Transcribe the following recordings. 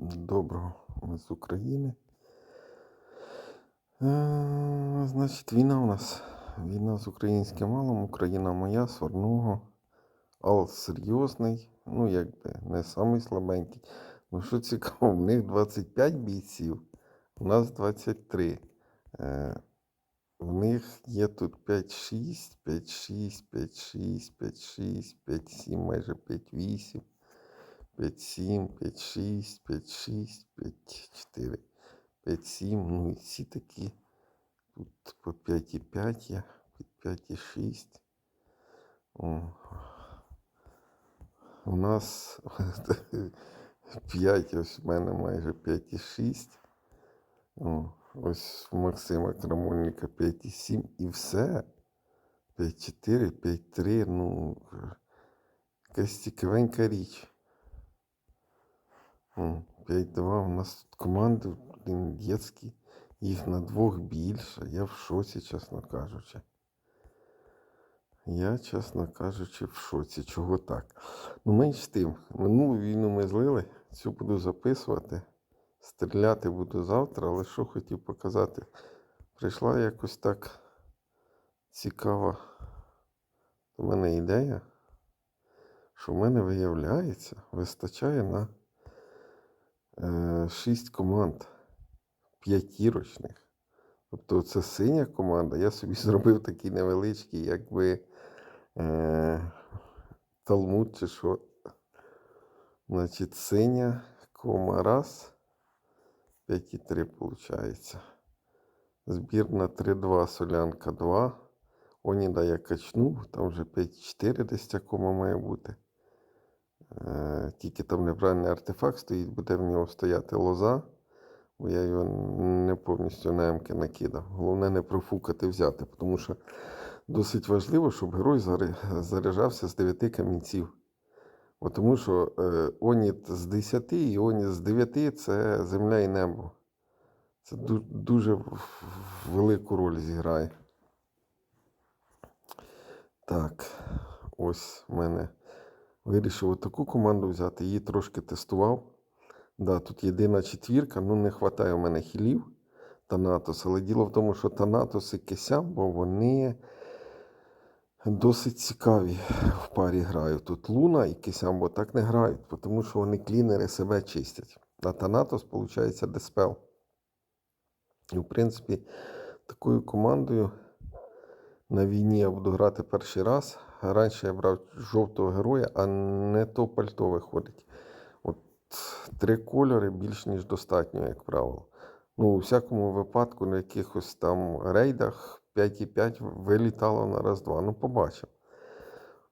Доброго ми з України. Е, значить, війна у нас. Війна з українським малом, Україна моя, Сварного. Ал серйозний, ну якби не самий слабенький. Ну що цікаво, в них 25 бійців, у нас 23. Е, в них є тут 5-6, 5-6, 5-6, 5-6, 5-7, майже 5-8. 5-7, 5-6, 5-6, 5-4, 5-7. Ну і ці такі. Тут по 5,5 є, під 5,6. О. У нас 5, ось в мене майже 5,6. О, Ось у Максима Крамольника 5,7 і все. 5,4, 5,3, ну, якась цікавенька річ. 5-2. У нас тут команди, блін, дітські. Їх на двох більше. Я в шоці, чесно кажучи. Я, чесно кажучи, в шоці. Чого так? Ну, менш тим. Минулу війну ми злили. Цю буду записувати. Стріляти буду завтра, але що хотів показати. Прийшла якось так цікава до мене ідея, що в мене виявляється, вистачає на 6 команд п'ятірочних. Тобто це синя команда. Я собі зробив такий невеличкий, якби е, талмуд чи що. Значить, синя кома раз. 5,3 виходить. Збірна 3-2, солянка 2. Оніда я качнув, там вже 5-4 десь кома має бути. Е, тільки там неправильний артефакт стоїть, буде в нього стояти лоза, бо я його не повністю на емки накидав. Головне не профукати взяти, тому що досить важливо, щоб герой заряджався з 9 камінців. Бо тому що е, Оніт з 10 і Оніт з 9 це земля і небо. Це дуже велику роль зіграє. Так, ось в мене вирішив таку команду взяти, її трошки тестував. Да, тут єдина четвірка, ну не вистачає у мене хілів Танатос. Але діло в тому, що Танатос і Кесям, бо вони досить цікаві в парі грають. Тут Луна і Кесямбо так не грають, тому що вони клінери себе чистять. А Танатос, виходить, диспел. І, в принципі, такою командою на війні я буду грати перший раз. Раніше я брав жовтого героя, а не то пальто виходить. От три кольори більш ніж достатньо, як правило. Ну, у всякому випадку, на якихось там рейдах 5,5 вилітало на раз-два. Ну, побачимо.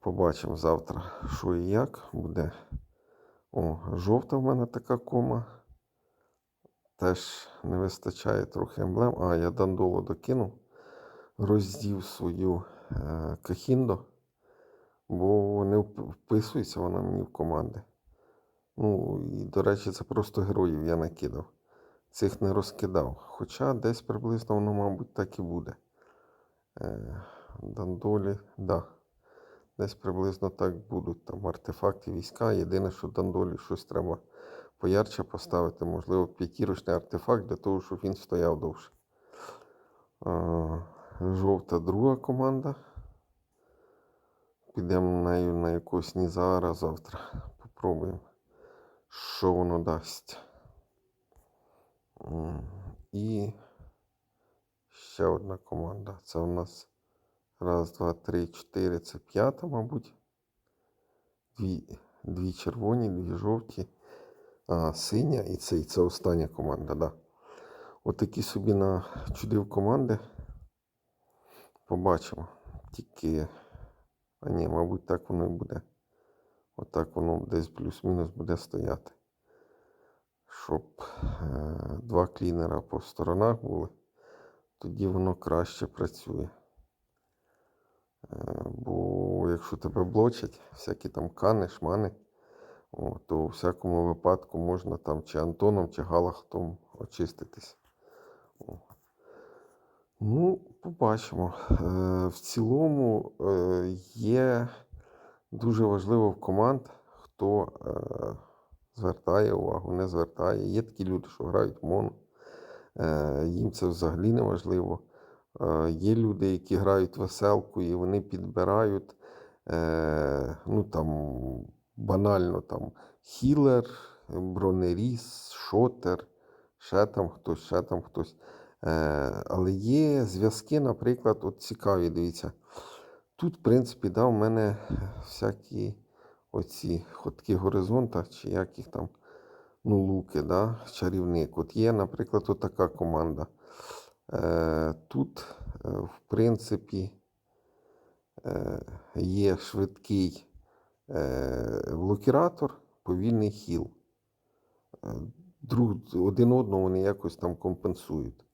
Побачимо завтра, що і як буде. О, жовта в мене така кома. Теж не вистачає трохи емблем. А, я дандолу докинув. Роздів свою е, кахіндо, бо не вписується вона мені в команди. Ну, і, до речі, це просто героїв я накидав. Цих не розкидав. Хоча десь приблизно воно, мабуть, так і буде. Е, дандолі, да. Десь приблизно так будуть там артефакти, війська. Єдине, що дандолі щось треба поярче поставити, можливо, п'ятірочний артефакт для того, щоб він стояв довше. Е, жовта друга команда. Підемо нею на якогось Нізара завтра. Попробуємо, що воно дасть. І ще одна команда. Це у нас раз, два, три, чотири. Це п'ята, мабуть. Дві, дві червоні, дві жовті. А, синя і це, і це остання команда, да. Отакі собі на чудив команди. Побачимо. Тільки. А ні, мабуть, так воно і буде. Отак воно десь плюс-мінус буде стояти. Щоб е, два клінера по сторонах були, тоді воно краще працює. Е, бо якщо тебе блочать, всякі там кани, шмани, о, то у всякому випадку можна там чи Антоном, чи Галахтом очиститись. О. Ну, побачимо. Е, в цілому е, є дуже важливо в команд, хто е, звертає увагу, не звертає. Є такі люди, що грають моно. Їм це взагалі не важливо. Є люди, які грають веселку, і вони підбирають ну, там, банально там, хілер, бронеріс, шотер, ще там хтось, ще там хтось. Е, але є зв'язки, наприклад, от цікаві, дивіться. Тут, в принципі, да, у мене всякі оці ходки горизонта, чи як їх там, ну, луки, да, чарівник. От є, наприклад, от така команда. Е, тут, е, в принципі, є швидкий блокіратор, повільний хіл. Друг, один одного вони якось там компенсують.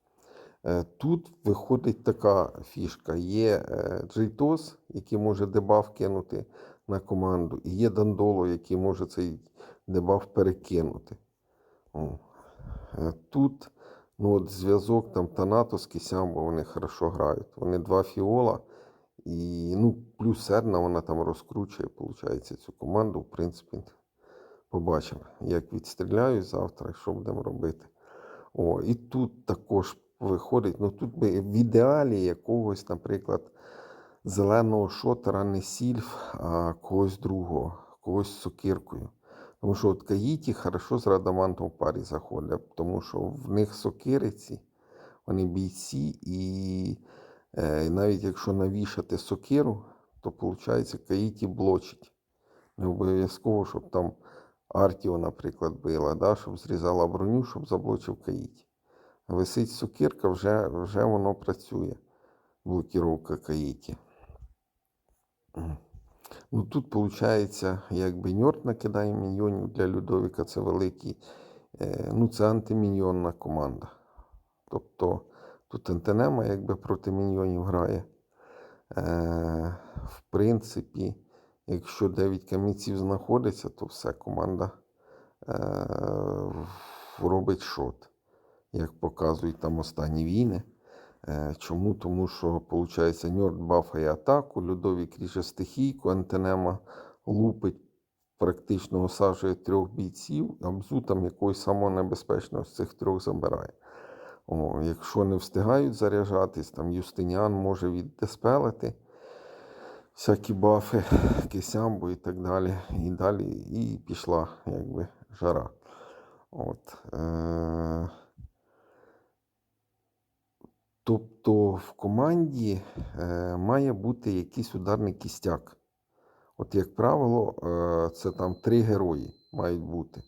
Е, Тут виходить така фішка. Є е, JTOS, який може дебаф кинути на команду, і є Дандоло, який може цей дебаф перекинути. Е, Тут ну, от зв'язок там Танатос, Кісямбо, вони хорошо грають. Вони два фіола. І ну, плюс Серна вона там розкручує, виходить, цю команду. В принципі, побачимо, як відстріляють завтра і що будемо робити. О, і тут також виходить, ну тут би в ідеалі якогось, наприклад, зеленого шотера, не сільф, а когось другого, когось з сокиркою. Тому що от Каїті хорошо з Радамантом в парі заходять, тому що в них сокириці, вони бійці, і е, навіть якщо навішати сокиру, то виходить Каїті блочить. Не обов'язково, щоб там Артіо, наприклад, била, да, щоб зрізала броню, щоб заблочив Каїті. Висить сокирка, вже, вже воно працює. Блокіровка Каїті. Ну тут, виходить, якби Ньорд накидає міньйонів для Людовіка, це великий. е, Ну, це антиміньйонна команда. Тобто тут Антенема якби проти міньйонів грає. Е, В принципі, якщо 9 камінців знаходиться, то все команда е, робить шот, як показують там останні війни. Е, Чому? Тому що, виходить, Ньорд бафає атаку, Людовік ріже стихійку, Антенема лупить, практично осаджує трьох бійців, а Бзу там якогось самого небезпечного з цих трьох забирає. О, якщо не встигають заряджатись, там Юстиніан може віддеспелити всякі бафи, кисямбу і так далі. І далі і пішла якби жара. От, е- Тобто в команді е, має бути якийсь ударний кістяк. От, як правило, е, це там три герої мають бути.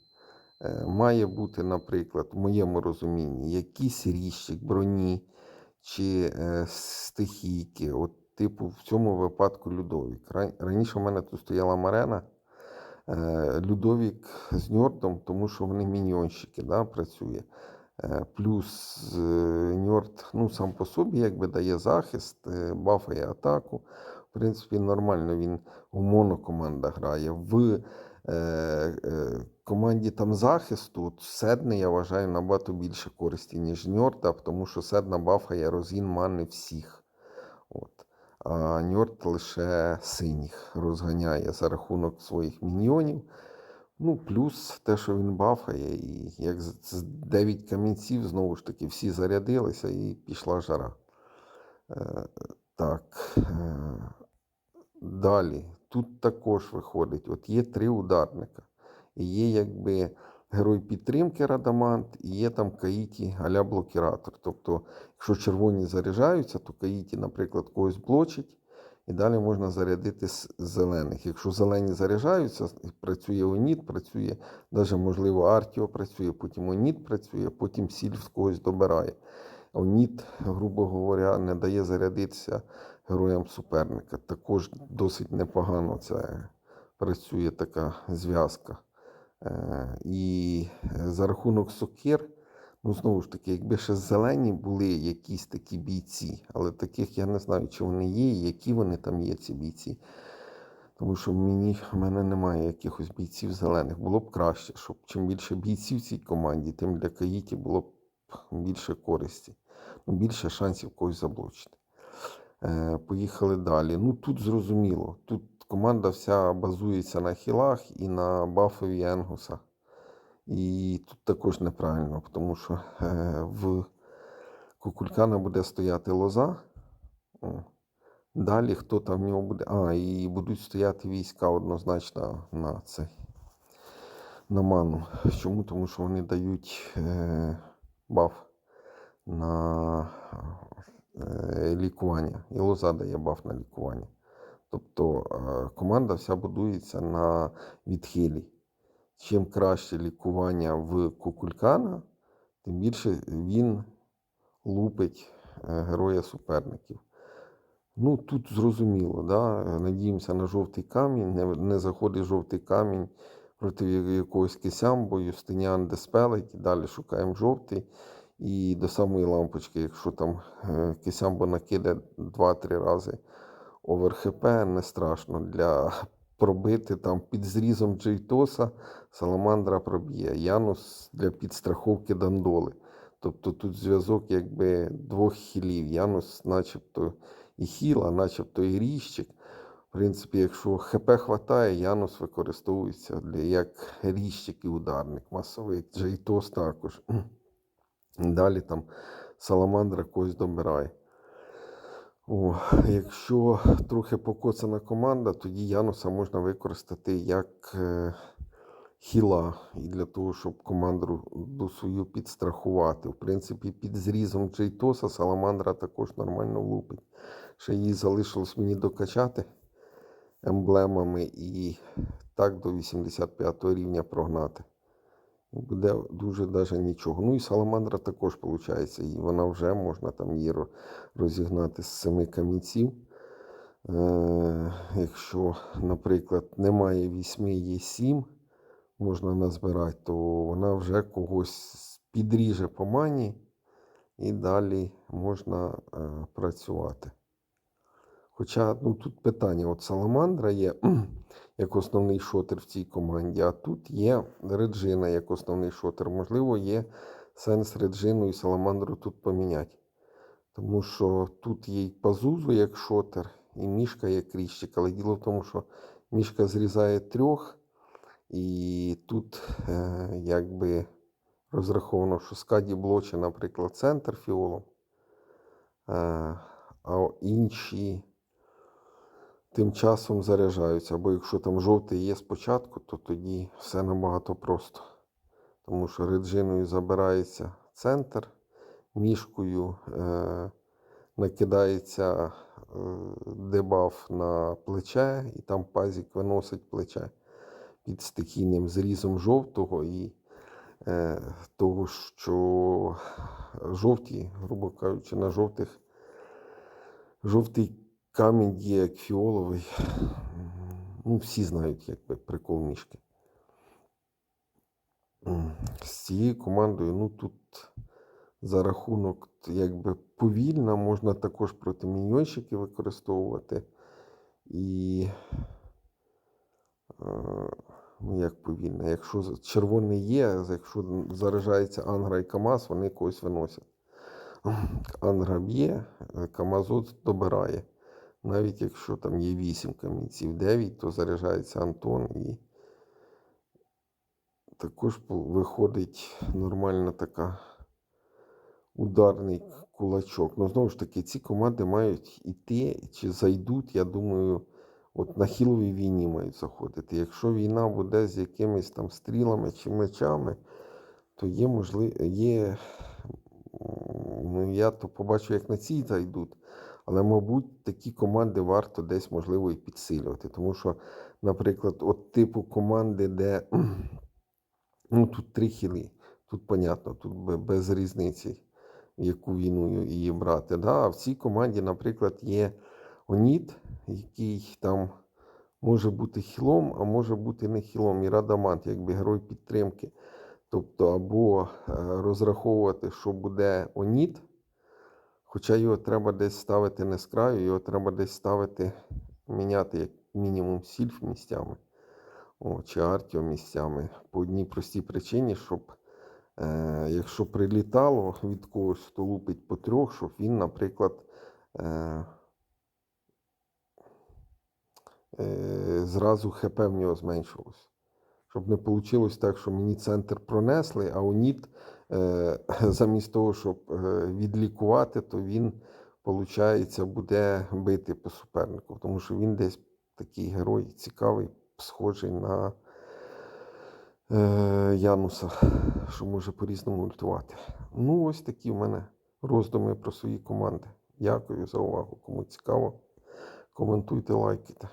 Е, має бути, наприклад, в моєму розумінні, якийсь ріщик, броні чи стихійки. От, типу, в цьому випадку Людовік. Раніше в мене тут стояла Марена. Людовік з Ньордом, тому що вони міньйонщики, да, працює. Е, Плюс е, Ньорд ну, сам по собі якби дає захист, е, бафає атаку. В принципі, нормально він у монокоманда грає. В е, е, команді там захисту от я вважаю, набагато більше користі, ніж Ньорда, тому що Седна бафає розгін мани всіх. От. А Ньорд лише синіх розганяє за рахунок своїх міньйонів. Ну, плюс те, що він бафає, і як з з 9 камінців, знову ж таки, всі зарядилися і пішла жара. Е, так. Е, далі. Тут також виходить: от є три ударника. І є якби герой підтримки Радамант, і є там Каїті аля блокіратор. Тобто, якщо червоні заряджаються, то Каїті, наприклад, когось блочить. І далі можна зарядити з зелених. Якщо зелені заряджаються, працює Оніт, працює, навіть, можливо, Артіо працює, потім Оніт працює, потім Сільв когось добирає. Оніт, грубо говоря, не дає зарядитися героям суперника. Також досить непогано це працює така зв'язка. Е, І за рахунок сокир, ну знову ж таки, якби ще зелені були якісь такі бійці, але таких я не знаю, чи вони є, які вони там є, ці бійці. Тому що мені, в мене немає якихось бійців зелених. Було б краще, щоб чим більше бійців в цій команді, тим для Каїті було б більше користі, ну, більше шансів когось заблочити. Е, поїхали далі. Ну тут зрозуміло. Тут команда вся базується на хілах і на бафові Енгуса. І тут також неправильно, тому що е, в Кукулькана буде стояти лоза. Далі хто там в нього буде. А, і будуть стояти війська однозначно на цей. На ману. Чому? Тому що вони дають е, баф на е, лікування. І лоза дає баф на лікування. Тобто команда вся будується на відхилі. Чим краще лікування в Кукулькана, тим більше він лупить е, героя суперників. Ну, тут зрозуміло, да? надіємося на жовтий камінь, не, не заходить жовтий камінь проти якогось кисямбо, Юстиніан деспелить, далі шукаємо жовтий. І до самої лампочки, якщо там е, кисямбо накиде 2-3 рази овер не страшно. Для пробити там під зрізом Джейтоса Саламандра проб'є. Янус для підстраховки дандоли. Тобто тут зв'язок якби двох хілів. Янус, начебто і хіл, а начебто і ріжчик. В принципі, якщо ХП хватає, Янус використовується для, як ріжчик і ударник. Масовий Джейтос також. Далі там Саламандра когось добирає. О, якщо трохи покоцана команда, тоді Януса можна використати як е, хіла і для того, щоб команду свою підстрахувати. В принципі, під зрізом Джейтоса Саламандра також нормально лупить. Ще її залишилось мені докачати емблемами і так до 85 рівня прогнати. Буде дуже даже нічого. Ну і саламандра також виходить. І вона вже можна там її розігнати з семи камінців. Е, якщо, наприклад, немає вісьми, є сім, можна назбирати, то вона вже когось підріже по мані і далі можна е, працювати. Хоча ну, тут питання: от Саламандра є як основний шотер в цій команді, а тут є Реджина як основний шотер. Можливо, є сенс Реджину і Саламандру тут поміняти. Тому що тут є і Пазузу як шотер, і мішка як ріжчик. Але діло в тому, що мішка зрізає трьох, і тут е, якби розраховано, що скаді блоче, наприклад, центр фіолом, е, а інші тим часом заряджаються. Або якщо там жовтий є спочатку, то тоді все набагато просто. Тому що реджиною забирається центр, мішкою е, накидається е, дебаф на плече, і там пазік виносить плече під стихійним зрізом жовтого і е, того, що жовті, грубо кажучи, на жовтих жовтий камінь є як фіоловий. Ну, всі знають, якби прикол мішки. З цією командою, ну тут за рахунок якби повільна, можна також проти міньйонщиків використовувати. І е, ну як повільно, якщо червоний є, якщо заражається Ангра і Камаз, вони когось виносять. Ангра б'є, е, Камазот добирає. Навіть якщо там є 8 камінців, 9, то заряджається Антон і також виходить нормальна така ударний кулачок. Ну, знову ж таки, ці команди мають іти чи зайдуть, я думаю, от на хіловій війні мають заходити. Якщо війна буде з якимись там стрілами чи мечами, то є можливо, є. Ну, я то побачу, як на цій зайдуть. Але, мабуть, такі команди варто десь, можливо, і підсилювати. Тому що, наприклад, от типу команди, де ну, тут три хіли, тут понятно, тут без різниці, яку війну її брати. Да? А в цій команді, наприклад, є Оніт, який там може бути хілом, а може бути не хілом. І Радамант, якби герой підтримки. Тобто, або е, розраховувати, що буде Оніт, Хоча його треба десь ставити не з краю, його треба десь ставити, міняти як мінімум сільф місцями, о, чи артіо місцями. По одній простій причині, щоб е, якщо прилітало від когось, то лупить по трьох, щоб він, наприклад, е, е, зразу ХП в нього зменшилось. Щоб не вийшло так, що мені центр пронесли, а Уніт е, замість того, щоб е, відлікувати, то він, виходить, буде бити по супернику. Тому що він десь такий герой цікавий, схожий на е, Януса, що може по-різному ультувати. Ну, ось такі в мене роздуми про свої команди. Дякую за увагу. Кому цікаво, коментуйте, лайкайте.